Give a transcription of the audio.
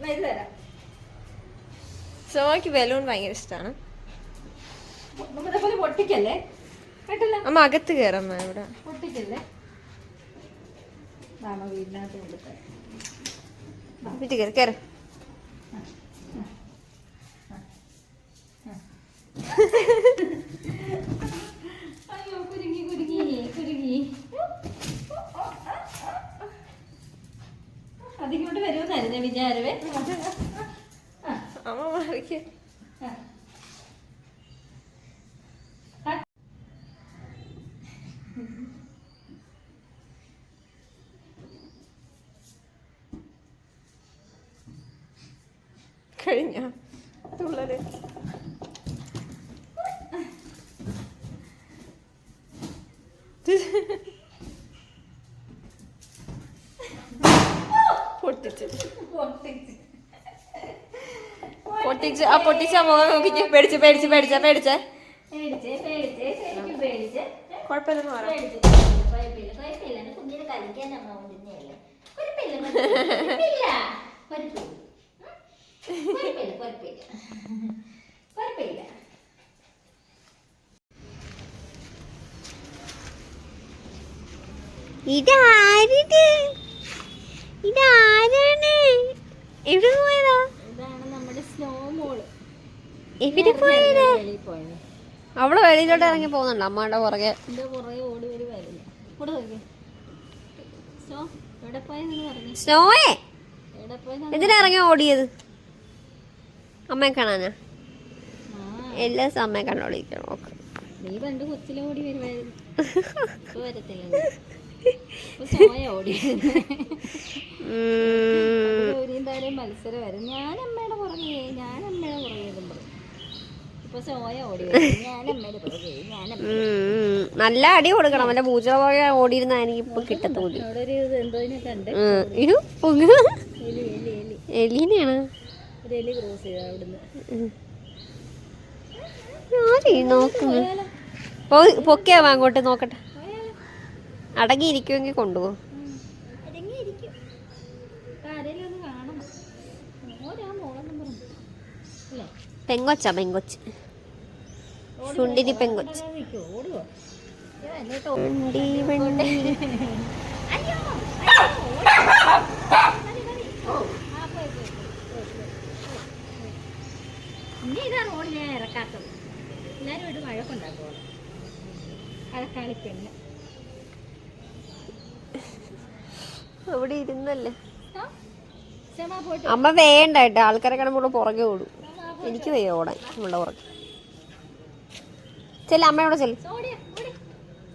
ഇത് തരാം സോയ്ക്ക് ബലൂൺ ഭയങ്കര ഇഷ്ടമാണ് നമുക്ക് ഇതേപോലെ പൊട്ടിക്കല്ലേ? കേട്ടല്ലേ? അമ്മ അകത്ത് കയറമ്മ ഇവിടെ. പൊട്ടിക്കല്ലേ? വീടിനകത്ത് കൊടുത്തേ കയറി അതിങ്ങോട്ട് വരുമെന്നായിരുന്നു ഞാൻ വിചാരവേ. അമ്മ മാറിക്ക്. കഴിഞ്ഞ. തുള്ളൽ. പൊട്ടിച്ച്. പൊട്ടിച്ച്. ആ പൊട്ടിച്ച മുഖം പേടിച്ച് പേടിച്ച് പേടിച്ച പേടിച്ചേ. കുഴപ്പമില്ലെന്ന് പറയാം പേടിച്ച് എവിടെ പോയതാ? എവിടെ പോയതാ? അവൾ വെളിയിലോട്ട് ഇറങ്ങി പോകുന്നുണ്ട് അമ്മയുടെ പുറകെ. സ്നോയെ എവിടെ പോയെന്ന് എന്തിനാ ഇറങ്ങി ഓടിയത്? അമ്മയെ കാണാനാ? എല്ലാ ദിവസവും അമ്മയെ കണ്ടോളിരിക്കണം നോക്ക് നീ പണ്ട് കൊച്ചിലെ ഓടി വരുമായിരുന്നു. വരത്തില്ല. ഓടി എന്തായാലും മത്സരം വരും. ഞാൻ അമ്മയുടെ പുറകെ ഞാൻ അമ്മയുടെ പുറകെ എന്നും പറയും ഇപ്പൊ സോയ ഓടി വരും. ഞാൻ അമ്മയുടെ പുറകെ ഞാൻ അമ്മ ഉം. നല്ല അടി കൊടുക്കണം. അല്ല പൂജ പുറകെ ഓടിയിരുന്ന എനിക്ക് ഇപ്പൊ കിട്ടത്തൂല ഒരു കണ്ട്. എലി എലി എലി. എലീനെയാണ്. ഒരു എലി ക്രോസ് ചെയ്ത അവിടുന്ന്. ആരീ നോക്കുന്നു. പോ- പൊക്കിയാവാ അങ്ങോട്ട് നോക്കട്ടെ. അടങ്ങിയിരിക്കുമെങ്കിൽ കൊണ്ടുപോകും പെങ്കൊച്ച പെങ്കൊച്ച്. ചുണ്ടിരി പെങ്കൊച്ച് വണ്ടി. വണ്ടി. ഇനി ഇതാ റോഡിൽ ഞാൻ ഇറക്കാത്തത് എല്ലാവരും ഇവിടെ വഴക്കുണ്ടാക്കുമോ അഴക്കാളി പെണ്ണ് അവിടെ ഇരുന്നല്ലേ? അമ്മ വേണ്ട കേട്ടോ. ആൾക്കാരെ കാണുമ്പോൾ പുറകെ ഓടും. എനിക്ക് വയ്യ ഓടാൻ. നമ്മളുടെ പുറകെ. ചെല്ല അമ്മയോടെ ചെല്ലും.